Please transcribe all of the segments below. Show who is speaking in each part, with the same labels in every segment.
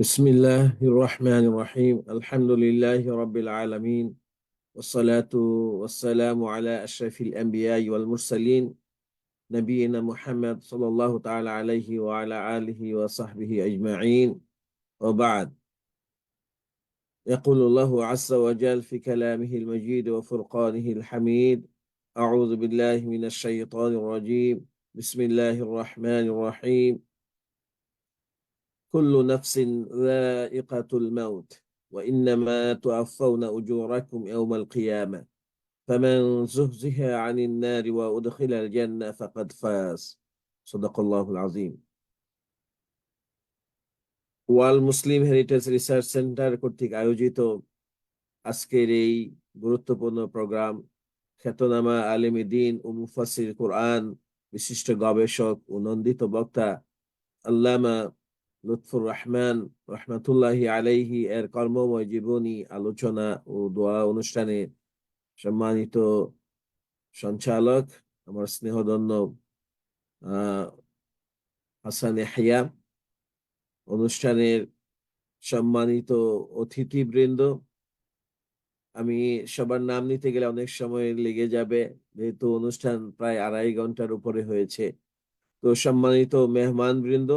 Speaker 1: بسم الله الرحمن الرحيم الحمد لله رب العالمين والصلاة والسلام على أشرف الأنبياء والمرسلين نبينا محمد صلى الله تعالى عليه وعلى آله وصحبه أجمعين وبعد يقول الله عز وجل في كلامه المجيد وفرقانه الحميد أعوذ بالله من الشيطان الرجيم بسم الله الرحمن الرحيم كل نفس ذائقة الموت وإنما توفون أجوركم يوم القيامة فمن زهزه عن النار وأدخل الجنة فقد فاز صدق الله العظيم world Muslim heritage research centre কর্তৃক আয়োজিত আজকের এই গুরুত্বপূর্ণ প্রোগ্রাম খ্যাতনামা আলিমী দিন ও মুফাসির কোরআন বিশিষ্ট গবেষক ও নন্দিত বক্তা আল্লামা লুৎফুর রহমান রহমাতুল্লাহি আলাইহি এর কর্মময় জীবনী, আলোচনা ও দোয়া অনুষ্ঠানে সম্মানিত সঞ্চালক, আমার স্নেহদন্য আহ হাসান এহিয়া অনুষ্ঠানের সম্মানিত অতিথিবৃন্দ, আমি সবার নাম নিতে গেলে অনেক সময় লেগে যাবে, যেহেতু অনুষ্ঠান প্রায় আড়াই ঘণ্টার উপরে হয়েছে। তো সম্মানিত মেহমান বৃন্দ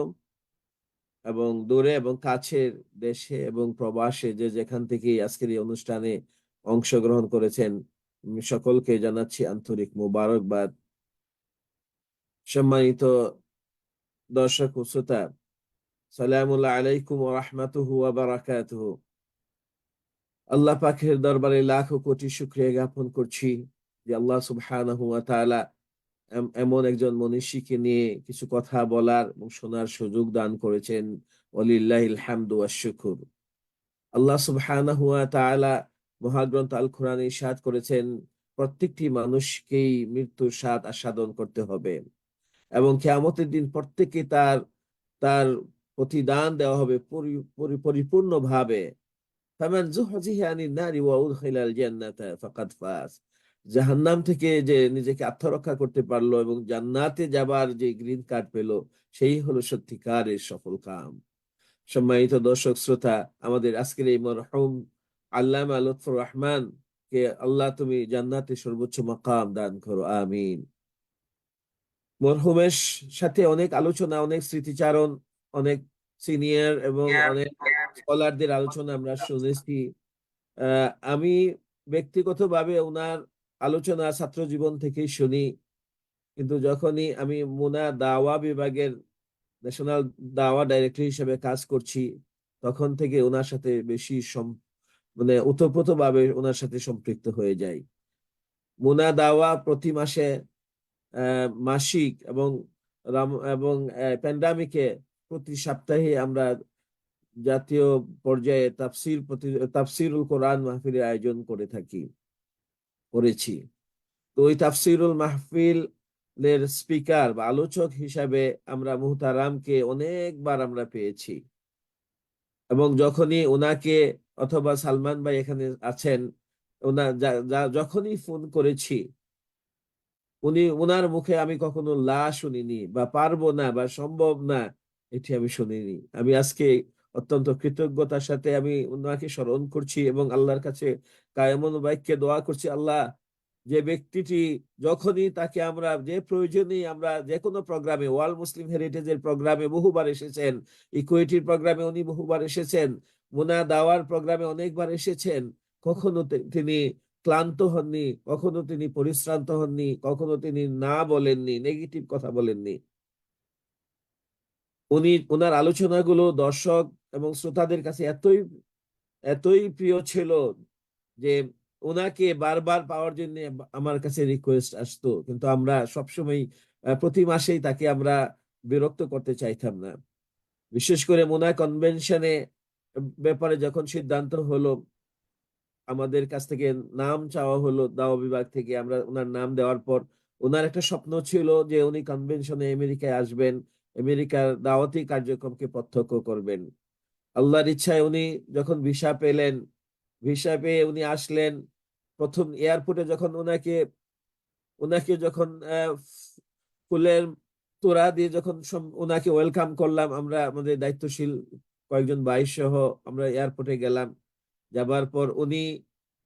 Speaker 1: এবং দূরে এবং কাছের দেশে এবং প্রবাসে যে যেখান থেকে আজকের এই অনুষ্ঠানে অংশগ্রহণ করেছেন সকলকে জানাচ্ছি আন্তরিক মুবারকবাদ। সম্মানিত দর্শক ও শ্রোতা সালামুল্লাহ আলাইকুম ওয়া রাহমাতুহু আল্লাহ পাকের দরবারে লাখ কোটি শুক্রিয়া জ্ঞাপন করছি যে আল্লাহ সুবহানাহু ওয়া তাআলা এমন একজন মনীষীকে নিয়ে কিছু কথা বলার এবং শোনার সুযোগ দান করেছেন শুকুর। আল্লাহ মহাগ্রন্থ আল করেছেন, প্রত্যেকটি মানুষকেই মৃত্যুর স্বাদ আস্বাদন করতে হবে এবং দিন প্রত্যেককে তার তার প্রতিদান দেওয়া হবে পরিপূর্ণভাবে। ফামান জাহান্নাম থেকে যে নিজেকে আত্মরক্ষা করতে পারল এবং জান্নাতে যাবার যে গ্রিন কার্ড পেল সেই হলো সত্যিকারের সফল কাম। সম্মানিত দর্শক শ্রোতা আমাদের আজকের এই মরহম আল্লামা লুৎফুর রহমান কে আল্লাহ তুমি জান্নাতে সর্বোচ্চ মাকাম দান করো আমিন। মরহুমের সাথে অনেক আলোচনা অনেক স্মৃতিচারণ অনেক সিনিয়র এবং অনেক স্কলারদের আলোচনা আমরা শুনেছি। আমি ব্যক্তিগতভাবে ওনার আলোচনা ছাত্র জীবন থেকেই শুনি। কিন্তু যখনই আমি মুনা দাওয়া বিভাগের ন্যাশনাল দাওয়া ডাইরেক্টর হিসেবে কাজ করছি, তখন থেকে ওনার সাথে বেশি মানে উতপ্রোত ভাবে ওনার সাথে সম্পৃক্ত হয়ে যাই। মুনা দাওয়া প্রতি মাসে মাসিক এবং এবং প্যান্ডামিকে প্রতি সপ্তাহে আমরা জাতীয় পর্যায়ে তাফসির প্রতি, তাফসিরুল কোরআন মাহফিলের আয়োজন করে থাকি। করেছি। তো ওই তাফসিরুল মাহফিল এর স্পিকার বা আলোচক হিসাবে আমরা মুহতারামকে অনেকবার আমরা পেয়েছি। এবং যখনই ওনাকে অথবা সালমান ভাই এখানে আছেন যখনই ফোন করেছি, উনি ওনার মুখে আমি কখনো লা শুনিনি বা পারব না বা সম্ভব না, এটি আমি শুনিনি। আমি আজকে অত্যন্ত কৃতজ্ঞতার সাথে আমি ওনাকে স্মরণ করছি এবং আল্লাহর কাছে কায়মন বাইককে দোয়া করছি, আল্লাহ যে ব্যক্তিটি যখনই তাকে আমরা যে প্রয়োজনে আমরা যে কোনো প্রোগ্রামে, ওয়ার্ল্ড মুসলিম হেরিটেজের প্রোগ্রামে বহুবার এসেছেন ইকুইটির প্রোগ্রামে উনি বহুবার এসেছেন, মোনা দাওয়ার প্রোগ্রামে অনেকবার এসেছেন, কখনো তিনি ক্লান্ত হননি, কখনো তিনি পরিশ্রান্ত হননি, কখনো তিনি না বলেননি নেগেটিভ কথা বলেননি। উনি ওনার আলোচনাগুলো দর্শক এবং শ্রোতাদের কাছে এতই এতই প্রিয় ছিল যে ওনাকে বারবার পাওয়ার জন্য আমার কাছে রিকোয়েস্ট আসতো। কিন্তু আমরা সবসময় প্রতি মাসেই তাকে আমরা বিরক্ত করতে চাইতাম না। বিশেষ করে মোনা কনভেনশনে ব্যাপারে যখন সিদ্ধান্ত হলো, আমাদের কাছ থেকে নাম চাওয়া হলো দাওয়া বিভাগ থেকে, আমরা ওনার নাম দেওয়ার পর ওনার একটা স্বপ্ন ছিল যে উনি কনভেনশনে আমেরিকায় আসবেন, আমেরিকার দাওয়াতি কার্যক্রমকে প্রত্যক্ষ করবেন। আল্লাহর ইচ্ছায় উনি যখন ভিসা পেলেন, ভিসা পেয়ে উনি আসলেন, প্রথম এয়ারপোর্টে যখন ওনাকে ওনাকে যখন ফুলের তোরা দিয়ে যখন ওনাকে ওয়েলকাম করলাম, আমরা আমাদের দায়িত্বশীল কয়েকজন ভাই সহ আমরা এয়ারপোর্টে গেলাম। যাবার পর উনি,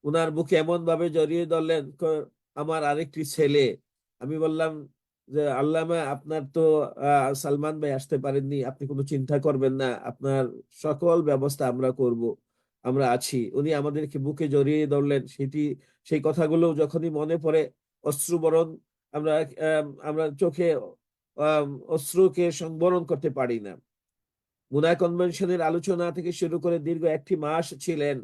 Speaker 1: উনার বুকে এমন ভাবে জড়িয়ে ধরলেন আমার আরেকটি ছেলে। আমি বললাম যে আল্লামা আপনার তো সালমান ভাই আসতে পারেননি আপনি কোনো চিন্তা করবেন না আপনার সকল ব্যবস্থা আমরা করব আমরা আছি। উনি আমাদেরকে বুকে জড়িয়ে ধরলেন সেটি সেই কথাগুলো যখনই মনে পড়ে অশ্রুবরণ আমরা আম, আমরা চোখে অশ্রুকে সংবরণ করতে পারি না। মুনা কনভেনশনের আলোচনা থেকে শুরু করে দীর্ঘ একটি মাস ছিলেন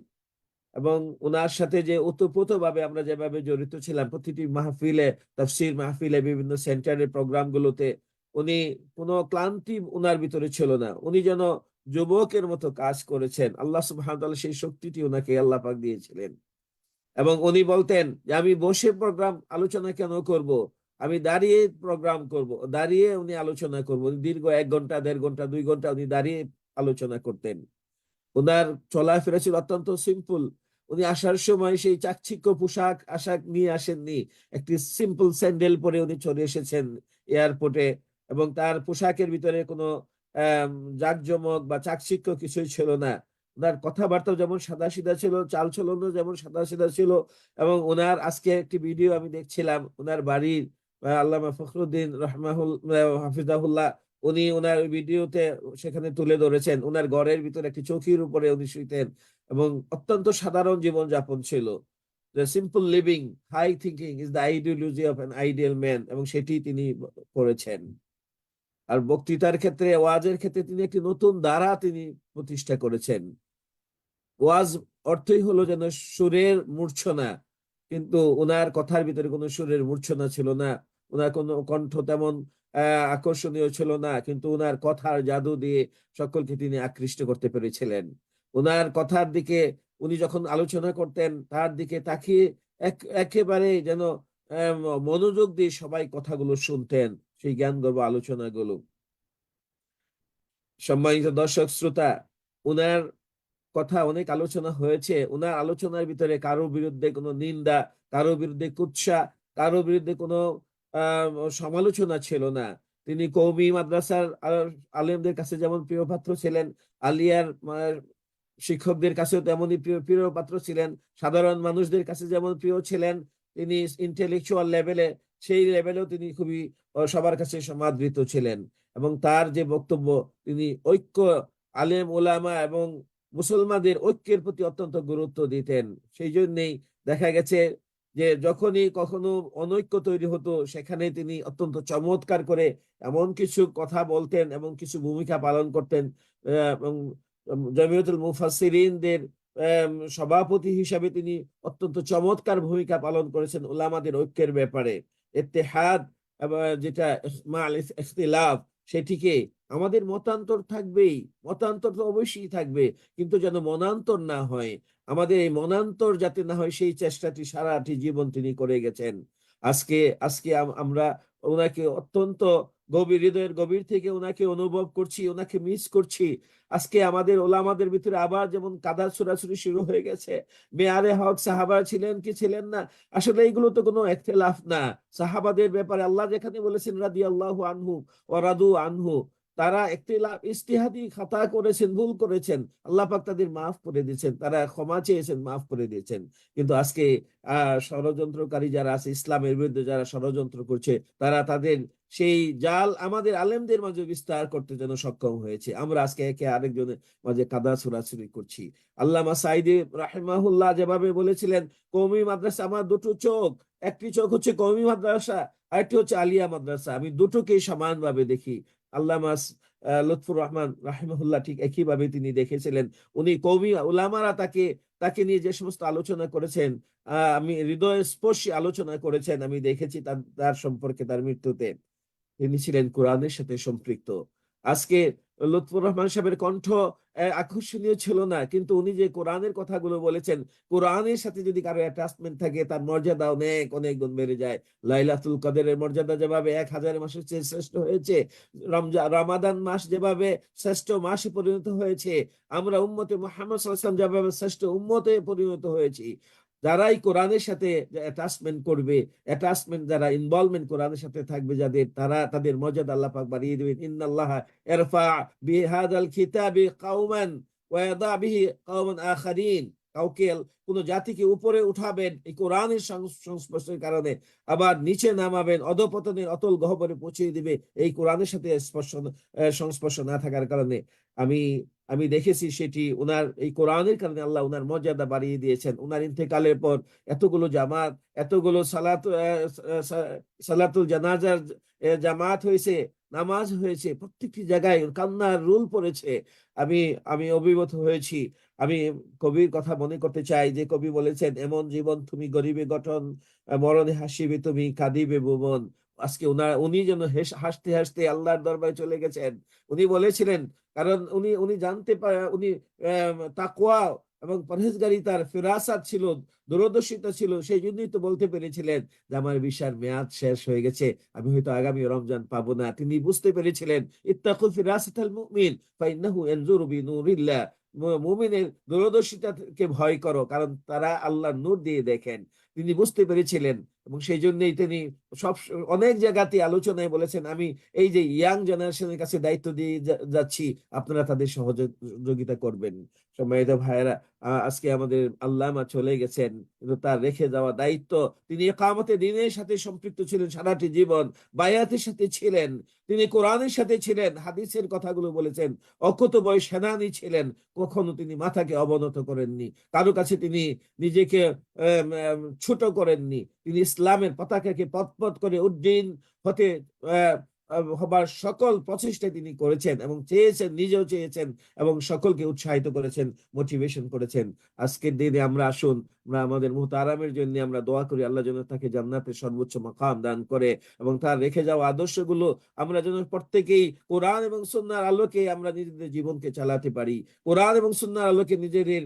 Speaker 1: এবং ওনার সাথে যে ওতপ্রোতভাবে আমরা যেভাবে জড়িত ছিলাম, প্রতিটি মাহফিলে, তাফসির মাহফিলে, বিভিন্ন সেন্টারের প্রোগ্রামগুলোতে, উনি কোনো ক্লান্তি ওনার ভিতরে ছিল না। উনি যেন যুবকের মতো কাজ করেছেন। আল্লাহ সুবহানাহু সেই শক্তিটি ওনাকে আল্লাহ পাক দিয়েছিলেন। এবং উনি বলতেন যে, আমি বসে প্রোগ্রাম আলোচনা কেন করব? আমি দাঁড়িয়ে প্রোগ্রাম করব। দাঁড়িয়ে উনি আলোচনা করব। দীর্ঘ এক ঘণ্টা, দেড় ঘণ্টা, দুই ঘণ্টা উনি দাঁড়িয়ে আলোচনা করতেন। ওনার চলাফেরা ছিল অত্যন্ত সিম্পল। উনি আসার সময় সেই চাকচিক্য পোশাক, আশাক নিয়ে আসেননি। একটি সিম্পল স্যান্ডেল পরে উনি চলে এসেছেন এয়ারপোর্টে এবং তার পোশাকের ভিতরে কোনো জাঁকজমক বা চাকচিক্য কিছুই ছিল না। ওনার কথাবার্তা যেমন সাদা সিধা ছিল, চাল চলনও যেমন সাদা সিধা ছিল এবং ওনার আজকে একটি ভিডিও আমি দেখছিলাম। ওনার বাড়ির আল্লামা ফখরুদ্দিন রহমাহুল হাফিজাহুল্লাহ উনি ওনার ভিডিওতে সেখানে তুলে ধরেছেন ওনার ঘরের ভিতরে একটি চৌকির উপরে উনি শুইতেন এবং অত্যন্ত সাধারণ জীবন যাপন ছিল simple living high thinking is the ideology of an ideal man এবং সেটি তিনি করেছেন। আর বক্তৃতার ক্ষেত্রে, ওয়াজের ক্ষেত্রে তিনি একটি নতুন ধারা তিনি প্রতিষ্ঠা করেছেন। ওয়াজ অর্থই হলো যেন সুরের মূর্ছনা, কিন্তু ওনার কথার ভিতরে কোনো সুরের মূর্ছনা ছিল না। ওনার কোনো কণ্ঠ তেমন আকর্ষণীয় ছিল না, কিন্তু ওনার কথার জাদু দিয়ে সকলকে তিনি আকৃষ্ট করতে পেরেছিলেন। ওনার কথার দিকে উনি যখন আলোচনা করতেন, তার দিকে তাকিয়ে একেবারে যেন মনোযোগ দিয়ে সবাই কথাগুলো শুনতেন, সেই জ্ঞান গর্ব আলোচনাগুলো। সম্মানিত দর্শক, শ্রোতা ওনার কথা অনেক আলোচনা হয়েছে। ওনার আলোচনার ভিতরে কারও বিরুদ্ধে কোনো নিন্দা, কারও বিরুদ্ধে কুৎসা, কারও বিরুদ্ধে কোনো সমালোচনা ছিল না। তিনি কৌমি মাদ্রাসার আলেমদের কাছে যেমন প্রিয় পাত্র ছিলেন, আলিয়ার শিক্ষকদের কাছেও তেমনই প্রিয় প্রিয় পাত্র ছিলেন, সাধারণ মানুষদের কাছে যেমন প্রিয় ছিলেন, তিনি ইন্টেলেকচুয়াল লেভেলে সেই লেভেলেও তিনি খুবই সবার কাছে সমাদৃত ছিলেন। এবং তার যে বক্তব্য, তিনি ঐক্য, আলেম ওলামা এবং মুসলমানদের ঐক্যের প্রতি অত্যন্ত গুরুত্ব দিতেন। সেই জন্যেই দেখা গেছে যে যখনই কখনো অনৈক্য তৈরি হতো সেখানে তিনি অত্যন্ত চমৎকার করে এমন কিছু কথা বলতেন এবং কিছু ভূমিকা পালন করতেন। এবং জমিয়তুল মুফাসসিরিনদের আহ, সভাপতি হিসাবে তিনি অত্যন্ত চমৎকার ভূমিকা পালন করেছেন ওলামাদের ঐক্যের ব্যাপারে। এবং যেটা ইখতিলাফ সেটিকে আমাদের মতান্তর থাকবেই, মতান্তর তো অবশ্যই থাকবে, কিন্তু যেন মনান্তর না হয়, আমাদের এই মনান্তর যাতে না হয় সেই চেষ্টাটি সারাটি জীবন তিনি করে গেছেন। আজকে আজকে আমরা ওনাকে অত্যন্ত গভীর, হৃদয়ের গভীর থেকে ওনাকে অনুভব করছি, ওনাকে মিস করছি। আজকে আমাদের ওলামাদের ভিতরে আবার যেমন কাদা ছোড়াছুড়ি শুরু হয়ে গেছে, মেয়ারে হক সাহাবা ছিলেন কি ছিলেন না, আসলে এইগুলো তো কোনো একতেলাফ না। সাহাবাদের ব্যাপারে আল্লাহ যেখানে বলেছেন রাদি আল্লাহ আনহু ও রাদু আনহু তারা একটিলাফ ইস্তিহাদি খাতা করেছেন, ভুল করেছেন, আল্লাহ পাক তাদের মাফ করে দিয়েছেন, তারা ক্ষমা চেয়েছেন, মাফ করে দিয়েছেন। কিন্তু আজকে ষড়যন্ত্রকারী যারা আছে, ইসলামের বিরুদ্ধে যারা ষড়যন্ত্র করছে, তারা তাদের সেই জাল আমাদের আলেমদের মাঝে বিস্তার করতে যেন সক্ষম হয়েছে। আমরা আজকে একে আরেকজনের মাঝে কাদা ছোড়াছুড়ি করছি। আল্লামা সাইদি রাহিমাহুল্লাহ যেভাবে বলেছিলেন কৌমি মাদ্রাসা আমার দুটো চোখ, একটি চোখ হচ্ছে কৌমি মাদ্রাসা, আরেকটি হচ্ছে আলিয়া মাদ্রাসা। আমি দুটোকেই সমানভাবে দেখি। আল্লামা লুৎফুর রহমান রাহিমহুল্লাহ ঠিক একইভাবে তিনি দেখেছিলেন। উনি কৌমি উলামারা তাকে তাকে নিয়ে যে সমস্ত আলোচনা করেছেন আমি হৃদয় স্পর্শী আলোচনা করেছেন, আমি দেখেছি তার তার সম্পর্কে তার মৃত্যুতে। তিনি ছিলেন কোরআনের সাথে সম্পৃক্ত। আজকে লুৎফুর রহমান সাহেবের কণ্ঠ আকর্ষণীয় ছিল না। কিন্তু উনি যে কোরআনের কথাগুলো বলেছেন, কোরআনের সাথে যদি কারও অ্যাটাচমেন্ট থাকে, তার মর্যাদা অনেক অনেক গুণ বেড়ে যায়। লাইলাতুল কদরের মর্যাদা যেভাবে এক হাজার মাসের চেয়ে শ্রেষ্ঠ হয়েছে রমজান রমাদান মাস যেভাবে শ্রেষ্ঠ মাসে পরিণত হয়েছে, আমরা উম্মতে মোহাম্মদ যেভাবে শ্রেষ্ঠ উম্মতে পরিণত হয়েছি যারাই কোরআনের সাথে অ্যাটাচমেন্ট করবে অ্যাটাচমেন্ট যারা ইনভলভমেন্ট কোরআনের সাথে থাকবে যাদের, তারা তাদের মর্যাদা আল্লাহ পাক বাড়িয়ে দেবেন। ইন্নাল্লাহ ইরফা বিহাদাল কিতাবি কাওমান ওয়া ইয়াদা বিহি কাওমান আখারিন। কাউকে কোন জাতিকে উপরে উঠাবেন এই কোরআনের সংস্পর্শের কারণে আবার নিচে নামাবেন, অধপতনের অতল গহ্বরে পৌঁছে দিবে এই কোরআনের সাথে স্পর্শ সংস্পর্শ না থাকার কারণে। আমি আমি দেখেছি সেটি উনার, এই কোরআনের কারণে আল্লাহ উনার মর্যাদা বাড়িয়ে দিয়েছেন। উনার ইন্তেকালের পর এতগুলো জামাত, এতগুলো সালাত সালাতুল জানাজার জামাত হয়েছে, নামাজ হয়েছে, প্রত্যেকটি জায়গায় কান্নার রুল পড়েছে। আমি আমি অভিভূত হয়েছি। আমি কবির কথা মনে করতে চাই যে কবি বলেছেন, এমন জীবন তুমি গরিবে গঠন, মরণে হাসিবে তুমি কাঁদিবে ভুবন আজকে উনার উনি যেন হাসতে হাসতে আল্লাহর দরবারে চলে গেছেন। উনি বলেছিলেন কারণ উনি উনি জানতে পারে উনি আহ, তাকওয়া এবং পরহেজগারি তার ফিরাসাত ছিল দূরদর্শিতা ছিল সেই জন্যই তো বলতে পেরেছিলেন যে আমার বিশার মেয়াদ শেষ হয়ে গেছে আমি হয়তো আগামী রমজান পাবো না। তিনি বুঝতে পেরেছিলেন ইত্তাকুল ফিরাসাতাল মুমিন ফাইন্নাহু ইয়ানজুরু বিনুরিল্লাহ। মুমিনের দূরদর্শিতাকে ভয় করো কারণ তারা আল্লাহর নূর দিয়ে দেখেন। তিনি বুঝতে পেরেছিলেন এবং সেই জন্যই তিনি সব অনেক জায়গাতে আলোচনায় বলেছেন, আমি এই যে ইয়াং জেনারেশনের কাছে দায়িত্ব দিয়ে যাচ্ছি, আপনারা তাদের সহযোগিতা করবেন। সম্মানিত ভাইয়েরা আজকে আমাদের আল্লামা চলে গেছেন, কিন্তু তার রেখে যাওয়া দায়িত্ব, তিনি একামতে দিনের সাথে সম্পৃক্ত ছিলেন, সারাটি জীবন বায়াতের সাথে ছিলেন, তিনি কোরআনের সাথে ছিলেন, হাদিসের কথাগুলো বলেছেন অকত বয় সেনানি ছিলেন, কখনো তিনি মাথাকে অবনত করেননি। কারও কাছে তিনি নিজেকে ছোট করেননি। তিনি ইসলামের পতাকাকে পথপথ করে উদ্দিন হতে হবার সকল প্রচেষ্টা তিনি করেছেন এবং চেয়েছেন, নিজেও চেয়েছেন এবং সকলকে উৎসাহিত করেছেন মোটিভেশন করেছেন। আজকের দিনে আমরা আসুন আমাদের মুহতারামের জন্য আমরা দোয়া করি, আল্লাহ যেন তাকে জান্নাতের সর্বোচ্চ মাকাম দান করে এবং তার রেখে যাওয়া আদর্শগুলো আমরা যেন প্রত্যেকেই কোরআন এবং সুন্নাহর আলোকে আমরা নিজেদের জীবনকে চালাতে পারি, কোরআন এবং সুন্নাহর আলোকে নিজেদের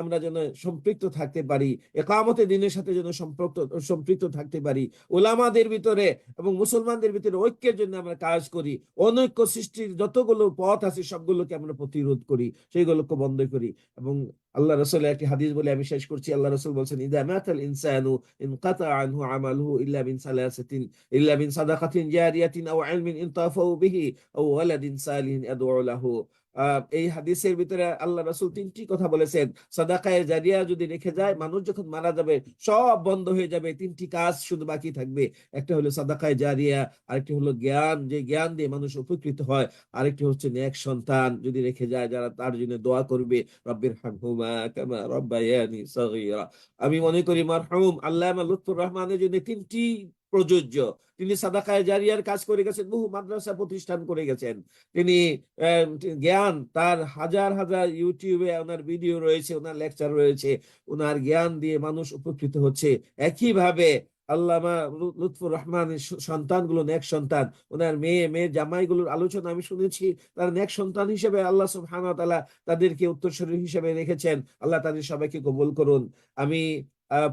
Speaker 1: আমরা যেন সম্পৃক্ত থাকতে পারি একামতে দিনের সাথে যেন সম্পৃক্ত সম্পৃক্ত থাকতে পারি, ওলামাদের ভিতরে এবং মুসলমানদের ভিতরে ঐক্যের জন্য আমরা কাজ করি, অনৈক্য সৃষ্টির যতগুলো পথ আছে সবগুলোকে আমরা প্রতিরোধ করি, সেইগুলোকে বন্ধ করি এবং আল্লাহ রসুলের একটি হাদিস বলে আমি শেষ করছি আল্লাহ রসুল বলছেন ইদা মাতাল ইনসানু ইনকাতা আনহু আমালুহু ইল্লা মিন সালাসাতিন ইল্লা মিন সাদাকাতিন জারিয়াতিন আও ইলমিন ইনতাফাউ বিহি আও ওয়ালাদিন সালিহিন ইয়াদউ লাহু আহ, এই হাদিসের ভিতরে আল্লাহ রাসূল তিনটি কথা বলেছেন। সাদাকায়ে জারিয়া যদি রেখে যায়, মানুষ যখন মারা যাবে, সব বন্ধ হয়ে যাবে, তিনটি কাজ শুধু বাকি থাকবে। একটা হলো সাদাকায়ে জারিয়া, আরেকটি হলো জ্ঞান, যে জ্ঞান দিয়ে মানুষ উপকৃত হয়। আরেকটি হচ্ছে এক সন্তান যদি রেখে যায়, যারা তার জন্য দোয়া করবে রব্বির হামহুমা কামা রব্বায়ানি সগীরা। আমি মনে করি, মারহুম আল্লামা লুৎফুর রহমানের জন্য তিনটি প্রযোজ্য। তিনি সাদাকায়ে জারিয়ার কাজ করে গেছেন, বহু মাদ্রাসা প্রতিষ্ঠান করে গেছেন। তিনি জ্ঞান, তার হাজার হাজার ইউটিউবে ওনার ভিডিও রয়েছে, ওনার লেকচার রয়েছে। ওনার জ্ঞান দিয়ে মানুষ উপকৃত হচ্ছে। একইভাবে আল্লামা লুৎফুর রহমানের সন্তানগুলো নেক সন্তান। ওনার মেয়ে, মেয়ের জামাইগুলোর আলোচনা আমি শুনেছি। তার নেক সন্তান হিসেবে আল্লাহ সুবহানাহু তাআলা তাদেরকে উত্তরসূরি হিসেবে রেখেছেন। আল্লাহ তাদের সবাইকে কবুল করুন। আমি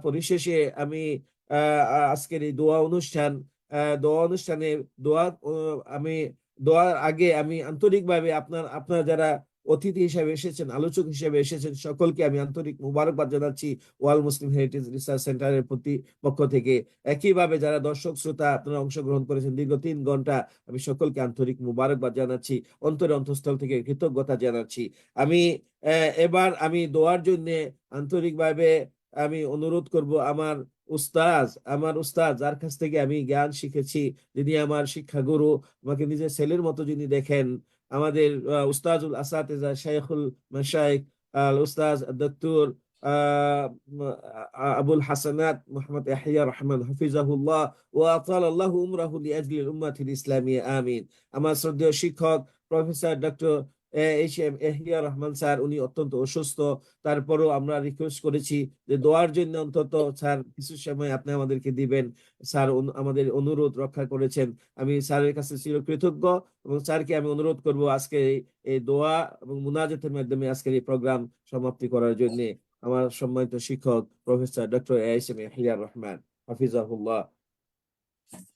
Speaker 1: পরিশেষে আমি আজকের এই দোয়া অনুষ্ঠান দোয়া অনুষ্ঠানে দোয়া আমি দোয়ার আগে আমি আন্তরিকভাবে আপনার আপনার যারা অতিথি হিসাবে এসেছেন, আলোচক হিসেবে এসেছেন, সকলকে আমি আন্তরিক মুবারকবাদ জানাচ্ছি ওয়াল মুসলিম হেরিটেজ রিসার্চ সেন্টারের প্রতি পক্ষ থেকে। একইভাবে যারা দর্শক, শ্রোতা আপনারা অংশগ্রহণ করেছেন দীর্ঘ তিন ঘণ্টা, আমি সকলকে আন্তরিক মুবারকবাদ জানাচ্ছি, অন্তরে অন্তঃস্থল থেকে কৃতজ্ঞতা জানাচ্ছি। আমি এবার আমি দোয়ার জন্য আন্তরিকভাবে আমি অনুরোধ করব আমার উস্তাজ আমার উস্তাজ যার কাছ থেকে আমি জ্ঞান শিখেছি, যিনি আমার শিক্ষাগুরু, আমাকে নিজের ছেলের মতো যিনি দেখেন, আমাদের উস্তাজুল আসাতেজা শাইখুল মাশাইখ, আল উস্তাজ ডক্টর আবুল হাসানাত মোহাম্মদ ইয়াহিয়া রহমান হাফিজাহুল্লাহ, ও আতাল আল্লাহ উমরাহু লিআজলিল উম্মাতিল ইসলামিয়া, আমিন। আমার শ্রদ্ধেয় শিক্ষক, professor doctor Ehiya Rahman sir উনি অত্যন্ত অসুস্থ। তারপরেও আমরা রিকোয়েস্ট করেছি যে দোয়ার জন্য অন্তত স্যার কিছু সময় আপনি আমাদেরকে দিবেন। স্যার আমাদের অনুরোধ রক্ষা করেছেন। আমি স্যারের কাছে চিরকৃতজ্ঞ এবং স্যারকে আমি অনুরোধ করব আজকে এই- এই দোয়া এবং মুনাজাতের মাধ্যমে আজকের এই প্রোগ্রাম সমাপ্তি করার জন্য। আমার সম্মানিত শিক্ষক professor doctor S M Ehiya Rahman, হাফিজাহুল্লাহ।